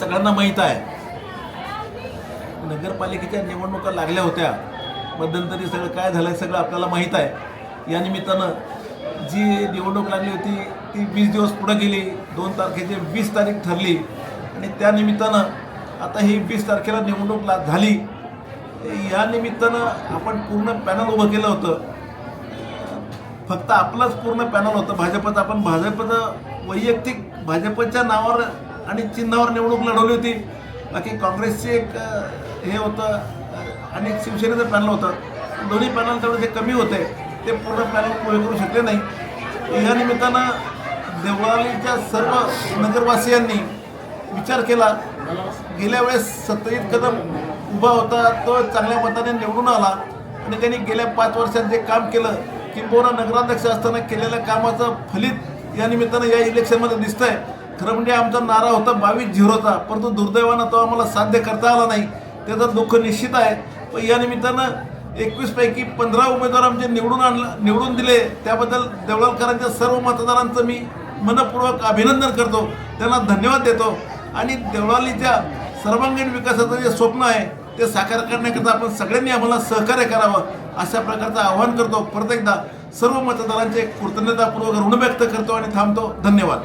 सगळ्यांना माहीत आहे. नगरपालिकेच्या निवडणुका लागल्या होत्या. मध्यंतरी सगळं काय झालं सगळं आपल्याला माहीत आहे. या निमित्तानं जी निवडणूक लागली होती ती वीस दिवस पुढं गेली. दोन तारखेची वीस तारीख ठरली. आणि त्या निमित्तानं आता ही वीस तारखेला निवडणूक ला झाली. या निमित्तानं आपण पूर्ण पॅनल उभं केलं होतं. फक्त आपलंच पूर्ण पॅनल होतं. भाजपचं आपण भाजपचं वैयक्तिक भाजपच्या नावावर आणि चिन्हावर निवडणूक लढवली होती. बाकी काँग्रेसचे एक हे होतं आणि एक शिवसेनेचं पॅनल होतं. दोन्ही पॅनल तेवढे जे कमी होते ते पूर्ण पॅनल पुढे करू शकले नाही. या निमित्तानं देवळालीच्या सर्व नगरवासियांनी विचार केला. गेल्या वेळेस सत्यजित कदम उभा होता तो चांगल्या मताने निवडून आला. आणि त्यांनी गेल्या पाच वर्षात जे काम केलं किंबहुना नगराध्यक्ष असताना केलेल्या कामाचं फलित या निमित्तानं या इलेक्शनमध्ये दिसतंय. खरं म्हणजे आमचा नारा होता बावीस झिरोचा परंतु दुर्दैवानं तो आम्हाला साध्य करता आला नाही. त्याचं दुःख निश्चित आहे. पण या निमित्तानं एकवीस पैकी पंधरा उमेदवार आमचे निवडून आणलं निवडून दिले. त्याबद्दल देवळालकरांच्या सर्व मतदारांचं मी मनपूर्वक अभिनंदन करतो. त्यांना धन्यवाद देतो. आणि देवळालीच्या सर्वांगीण विकासाचं जे स्वप्न आहे ते साकार करण्याकरता आपण सगळ्यांनी आम्हाला सहकार्य करावं अशा प्रकारचं आवाहन करतो. परत एकदा सर्व मतदारांचे कृतज्ञतापूर्वक ऋण व्यक्त करतो आणि थांबतो. धन्यवाद.